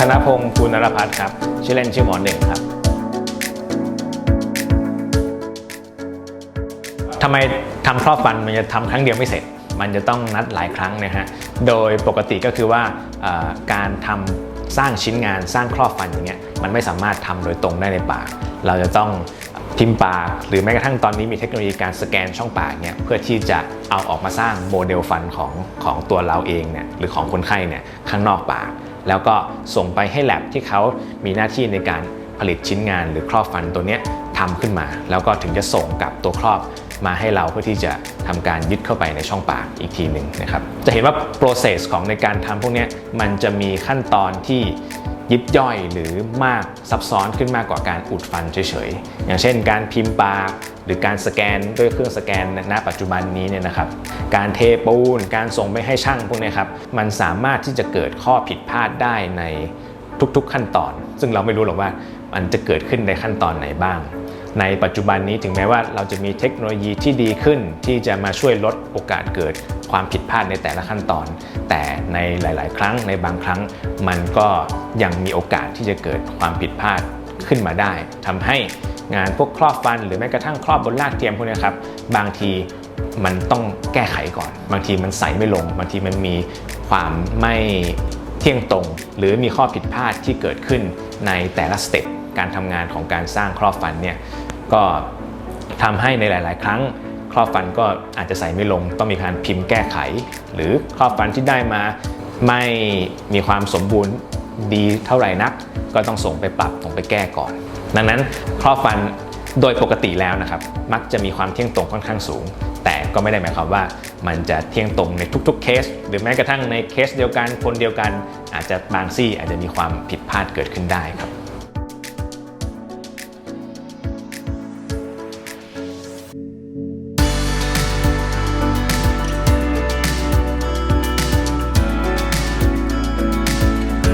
ธนพงศ์ภูนรพัฒน์ครับ ชื่อเล่นชื่อหมอหนึ่งครับทำไมทำครอบฟันมันจะทำครั้งเดียวไม่เสร็จ มันจะต้องนัดหลายครั้งนะฮะ โดยปกติก็คือว่าการทำสร้างชิ้นงานสร้างครอบฟันอย่างเงี้ยมันไม่สามารถทำโดยตรงได้ในปากเราจะต้อง พิมพ์ปาก หรือแม้กระทั่งตอนนี้มีเทคโนโลยีการสแกนช่องปากเนี่ยเพื่อที่จะเอาออกมาสร้างโมเดลฟันของของตัวเราเองเนี่ยหรือของคนไข้เนี่ยข้างนอกปาก แล้วก็ส่งไปให้แลบที่เขามีหน้าที่ในการผลิตชิ้นงานหรือครอบฟันตัวเนี้ยทำขึ้นมา แล้วก็ถึงจะส่งกับตัวครอบมาให้เราเพื่อที่จะทำการยึดเข้าไปในช่องปากอีกทีหนึ่งนะครับ จะเห็นว่า process ของในการทำพวกเนี้ยมันจะมีขั้นตอนที่ ยิบย่อยหรือมากซับซ้อนขึ้นมากกว่าการอุดฟันเฉยๆ อย่างเช่น การพิมพ์ปากหรือการสแกนด้วยเครื่องสแกนณปัจจุบันนี้เนี่ยนะครับ การเทปูน การส่งไปให้ช่างพวกนี้ครับ มันสามารถที่จะเกิดข้อผิดพลาดได้ในทุกๆขั้นตอน ซึ่งเราไม่รู้หรอกว่ามันจะเกิดขึ้นในขั้นตอนไหนบ้าง ในปัจจุบันนี้ถึงแม้ว่าเราจะมีเทคโนโลยีที่ดีขึ้น ที่จะมาช่วยลดโอกาสเกิดความผิดพลาดในแต่ละขั้นตอน แต่ในหลาย ๆ ครั้งในบางครั้ง มันก็ยังมีโอกาสที่จะเกิดความผิดพลาดขึ้นมาได้ทำให้งานพวกครอบฟัน หรือแม้กระทั่งครอบบนรากเทียมพวกนี้ครับบางทีมันต้องแก้ไขก่อน บางทีมันใส่ไม่ลง บางทีมันมีความไม่เที่ยงตรง หรือมีข้อผิดพลาดที่เกิดขึ้นในแต่ละสเต็ปการทำงานของการสร้างครอบฟันเนี่ย ก็ทำให้ในหลาย ๆ ครั้งครอบฟันก็อาจจะใส่ไม่ลง ต้องมีการพิมพ์แก้ไข หรือครอบฟันที่ได้มาไม่มีความสมบูรณ์ดีเท่าไหร่นัก ก็ต้องส่งไปปรับส่งไปแก้ก่อน ดังนั้นครอบฟันโดยปกติแล้วนะครับ มักจะมีความเที่ยงตรงค่อนข้างสูง แต่ก็ไม่ได้หมายความว่ามันจะเที่ยงตรงในทุกๆเคส หรือแม้กระทั่งในเคสเดียวกันคนเดียวกัน อาจจะบางซี่อาจจะมีความผิดพลาดเกิดขึ้นได้ครับ